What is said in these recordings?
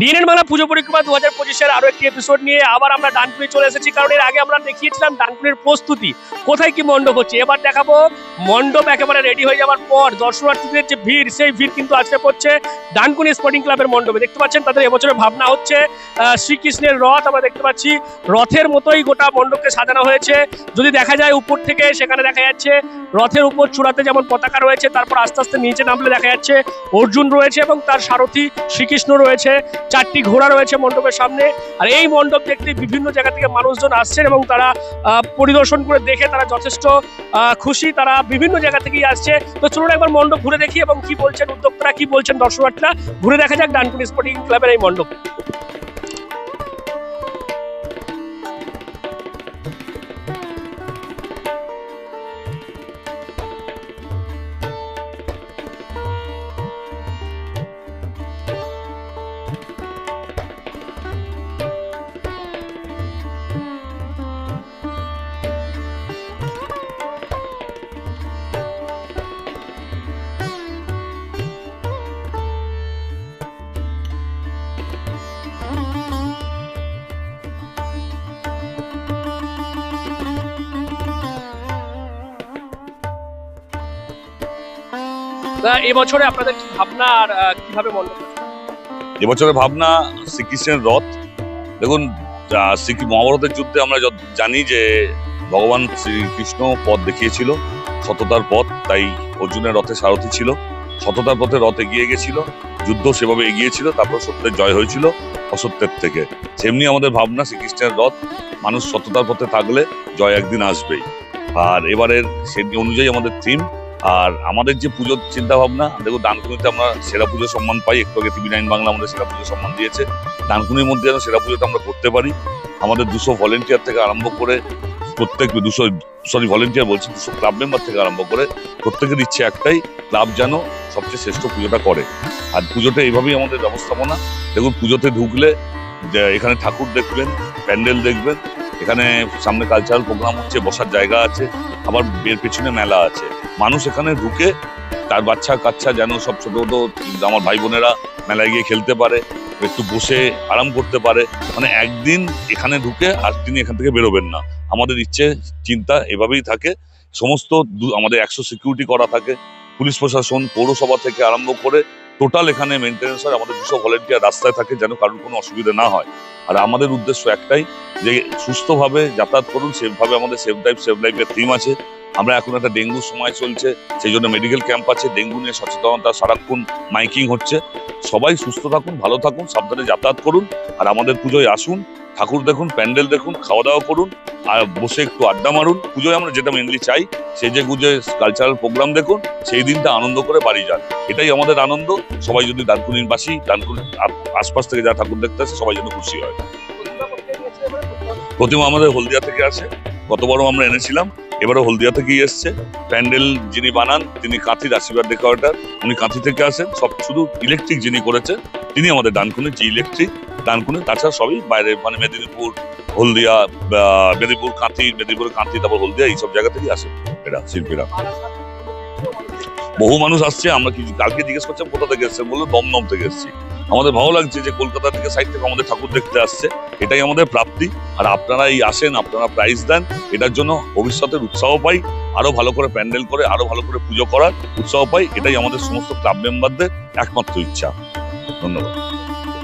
DNN Bangla পুজো পরিক্রমা দু হাজার পঁচিশের আরও একটি এপিসোড নিয়ে আবার আমরা ডানকুনি চলে এসেছি। কারণ এর আগে আমরা দেখিয়েছিলাম ডানকুনির প্রস্তুতি। কোথায় কি মণ্ডপ হচ্ছে? এবার দেখাবো, মণ্ডপ একেবারে রেডি হয়ে যাওয়ার পর দর্শনার্থীদের যে ভিড়, সেই ভিড় কিন্তু আজকে পড়ছে ডানকুনি স্পোর্টিং ক্লাবের মণ্ডপে। দেখতে পাচ্ছেন, তাদের এবছরের ভাবনা হচ্ছে শ্রীকৃষ্ণের রথ। আমরা দেখতে পাচ্ছি, রথের মতোই গোটা মণ্ডপকে সাজানো হয়েছে। যদি দেখা যায় উপর থেকে, সেখানে দেখা যাচ্ছে, রথের উপর চূড়াতে যেমন পতাকা রয়েছে, তারপর আস্তে আস্তে নিচে নামলে দেখা যাচ্ছে, অর্জুন রয়েছে এবং তার সারথি শ্রীকৃষ্ণ রয়েছে। চারটি ঘোড়া রয়েছে মণ্ডপের সামনে। আর এই মণ্ডপ দেখতে বিভিন্ন জায়গা থেকে মানুষজন আসছেন এবং তারা পরিদর্শন করে দেখে তারা যথেষ্ট খুশি। তারা বিভিন্ন জায়গা থেকেই আসছে। তো চলুন একবার মণ্ডপ ঘুরে দেখি এবং কি বলছেন উদ্যোক্তারা, কি বলছেন দর্শনার্থীরা। ঘুরে দেখা যাক ডানকুনি স্পোর্টিং ক্লাবের এই মণ্ডপ। এবছরে আপনাদের কি ভাবনা আর কীভাবে এবছরের ভাবনা শ্রীকৃষ্ণের রথ। দেখুন শ্রী মহাভারতের যুদ্ধে আমরা জানি যে ভগবান শ্রীকৃষ্ণ পথ দেখিয়েছিল, সততার পথ, তাই অর্জুনের রথে সারথি ছিল। সততার পথে রথ এগিয়ে গেছিল, যুদ্ধ সেভাবে এগিয়েছিল, তারপর সত্যের জয় হয়েছিল অসত্যের থেকে। সেমনি আমাদের ভাবনা শ্রীকৃষ্ণের রথ, মানুষ সততার পথে থাকলে জয় একদিন আসবেই। আর এবারের সে অনুযায়ী আমাদের থিম আর আমাদের যে পুজোর চিন্তা ভাবনা দেখো দানকুনিতে আমরা সেরা পুজো সম্মান পাই, একটু আগে টিভি নাইন বাংলা আমাদের সেরা পুজো সম্মান দিয়েছে। দানকুনির মধ্যে যেন সেরা পুজোটা আমরা করতে পারি। আমাদের দুশো ভলেন্টিয়ার থেকে আরম্ভ করে প্রত্যেক দুশো সরি ভলেন্টিয়ার বলছি, দুশো ক্লাব মেম্বার থেকে আরম্ভ করে প্রত্যেকের ইচ্ছে একটাই ক্লাব যেন সবচেয়ে শ্রেষ্ঠ পুজোটা করে। আর পুজোটা এইভাবেই আমাদের ব্যবস্থাপনা। দেখুন, পুজোতে ঢুকলে এখানে ঠাকুর দেখবেন, প্যান্ডেল দেখবেন এখানে সামনে কালচারাল প্রোগ্রাম হচ্ছে, বসার জায়গা আছে, আবার এর পেছনে মেলা আছে। মানুষ এখানে ঢুকে তার বাচ্চা কাচ্চা যেন সব ছোট ছোট আমার ভাই বোনেরা মেলায় গিয়ে খেলতে পারে, একটু বসে আরাম করতে পারে। মানে একদিন এখানে ঢুকে আর তিনি এখান থেকে বেরোবেন না। আমাদের ইচ্ছে, চিন্তা এভাবেই থাকে। সমস্ত আমাদের একশো সিকিউরিটি করা থাকে। পুলিশ প্রশাসন, পৌরসভা থেকে আরম্ভ করে টোটাল এখানে মেনটেন্স হয়। আমাদের দুশো ভলেন্টিয়ার রাস্তায় থাকে যেন কারোর কোনো অসুবিধা না হয়। আর আমাদের উদ্দেশ্য একটাই যে সুস্থভাবে যাতায়াত করুন, সেভাবে আমাদের সেভ লাইফ সেভ লাইফের থিম আছে। আমরা এখন একটা ডেঙ্গুর সময় চলছে, সেই জন্য মেডিকেল ক্যাম্প আছে, ডেঙ্গু নিয়ে সচেতনতা সারাক্ষণ মাইকিং হচ্ছে। সবাই সুস্থ থাকুন, ভালো থাকুন, সাবধানে যাতায়াত করুন, আর আমাদের পুজোয় আসুন। ঠাকুর দেখুন, প্যান্ডেল দেখুন খাওয়া দাওয়া করুন, আর বসে একটু আড্ডা মারুন। পুজোয় আমরা যেটা মেনলি চাই, সেজে গুজে কালচারাল প্রোগ্রাম দেখুন, সেই দিনটা আনন্দ করে বাড়ি যান। এটাই আমাদের আনন্দ। সবাই যদি দানকুনির বাসী দানকুনি আশপাশ থেকে যারা ঠাকুর দেখতে আসে, সবাই যেন খুশি হয়। প্রতিমা আমাদের হলদিয়া থেকে আসে। গতবারও আমরা এনেছিলাম, এবারও হলদিয়া থেকেই এসছে। প্যান্ডেল যিনি বানান, তিনি কাঁথির আশীর্বাদ ডেকোরেটার। উনি কাঁথি থেকে আসেন, সব শুধু ইলেকট্রিক যিনি করেছেন, তিনি আমাদের ডানকুনির যে ইলেকট্রিক ডানকুনি তাছাড়া সবই বাইরে মানে মেদিনীপুর, হলদিয়া মেদিনীপুর কাঁথি মেদিনীপুর কাঁথি, তারপর হলদিয়া, এইসব জায়গা থেকেই আসে এটা শিল্পীরা। বহু মানুষ আসছে, আমরা কি কালকে জিজ্ঞেস করছিলাম, কোথা থেকে এসছে বলল, দমদম থেকে এসেছি। আমাদের ভালো লাগছে যে কলকাতা থেকে সাইড থেকে আমাদের ঠাকুর দেখতে আসছে। এটাই আমাদের প্রাপ্তি। আর আপনারা এই আসেন, আপনারা প্রাইজ দেন, এটার জন্য ভবিষ্যতের উৎসাহ পাই। আরও ভালো করে প্যান্ডেল করে, আরও ভালো করে পুজো করার উৎসাহ পাই। এটাই আমাদের সমস্ত ক্লাব মেম্বারদের একমাত্র ইচ্ছা। ধন্যবাদ।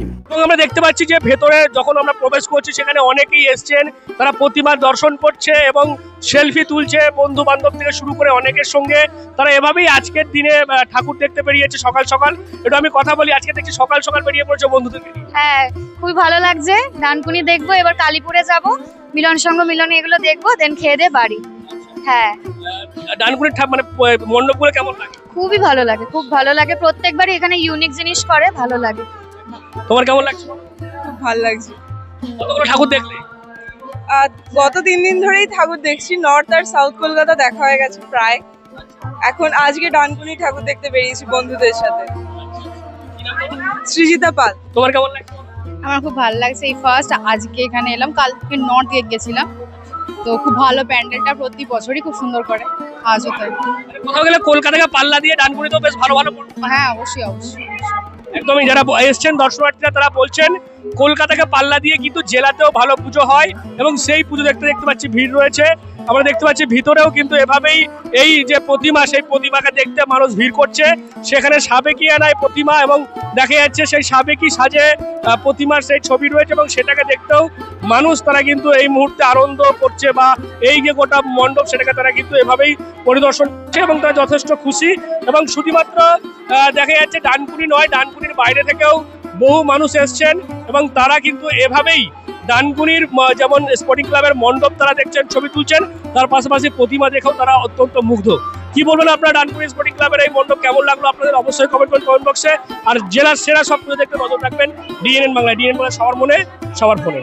এবং আমরা দেখতে পাচ্ছি যে ভেতরে যখন আমরা প্রবেশ করছি সেখানে অনেকেই এসছেন। তারা প্রতিমার দর্শন করছে এবং সেলফি তুলছে বন্ধু বান্ধব থেকে শুরু করে অনেকের সঙ্গে। তারা এভাবেই আজকের দিনে ঠাকুর দেখতে বেরিয়েছে সকাল সকাল। এটা আমি কথা বলি আজকে দেখছি সকাল সকাল বেরিয়ে পড়ছে বন্ধুদের। হ্যাঁ খুবই ভালো লাগছে। ডানকুনি দেখব এবার কালীপুরে যাব। মিলন সঙ্গ মিলন এগুলো দেখব দেন খেয়ে দে বাড়ি। হ্যাঁ। ডানকুনির ঠা- মানে মণ্ডপগুলো কেমন লাগে? খুবই ভালো লাগে খুব ভালো লাগে। প্রত্যেকবারই এখানে ইউনিক জিনিস করে ভালো লাগে। তোমার কেমন লাগছে? খুব ভালো লাগছে। কতগুলো ঠাকুর দেখলে? আর গত তিন দিন ধরেই ঠাকুর দেখছি। নর্থ আর সাউথ কলকাতা দেখা হয়ে গেছে প্রায়। এখন আজকে ডানকুনি ঠাকুর দেখতে বেরিয়েছি বন্ধুদের সাথে। সৃজিতা পাল। তোমার কেমন লাগছে? আমার খুব ভালো লাগছে। এই ফার্স্ট আজকে এখানে এলাম। কালকে নর্থ গেট গেছিলাম। তো খুব ভালো প্যান্ডেলটা প্রতি বছরই খুব সুন্দর করে আজও তাই কোথাও গেলে কলকাতাকে পাল্লা দিয়ে ডানকুনি তো বেশ ভালো ভালো হ্যাঁ অবশ্যই অবশ্যই। একদমই যারা এসছেন, দর্শনার্থীরা তারা বলছেন, কলকাতাকে পাল্লা দিয়ে কিন্তু জেলাতেও ভালো পুজো হয় এবং সেই পুজো দেখতে দেখতে পাচ্ছি, ভিড় রয়েছে। আমরা দেখতে পাচ্ছি ভিতরেও কিন্তু এভাবেই এই যে প্রতিমা, সেই প্রতিমাকে দেখতে মানুষ ভিড় করছে। সেখানে সাবেকি আনায় প্রতিমা এবং দেখা যাচ্ছে সেই সাবেকি সাজে প্রতিমার সেই ছবি রয়েছে এবং সেটাকে দেখতেও মানুষ তারা কিন্তু এই মুহূর্তে আনন্দ করছে বা এই যে গোটা মণ্ডপ, সেটাকে তারা কিন্তু এভাবেই পরিদর্শন করছে এবং তারা যথেষ্ট খুশি। এবং শুধুমাত্র দেখা যাচ্ছে ডানকুনি নয়, ডানকুনির বাইরে থেকেও বহু মানুষ এসছেন এবং তারা কিন্তু এভাবেই ডানকুনির যেমন স্পোর্টিং ক্লাবের মণ্ডপ তারা দেখছেন, ছবি তুলছেন। তার পাশাপাশি প্রতিমা দেখেও তারা অত্যন্ত মুগ্ধ। কি বলবেন আপনার ডানপুরি স্পোর্টিং ক্লাবের এই মণ্ডপ? কেমন লাগল আপনাদের? অবশ্যই কমেন্ট করুন কমেন্ট বক্সে আর জেলার সেরা সব দেখতে নজর রাখবেন। ডিএনএন বাংলায়। ডিএনএন বাংলা সবার মনে, সবার ফোনে।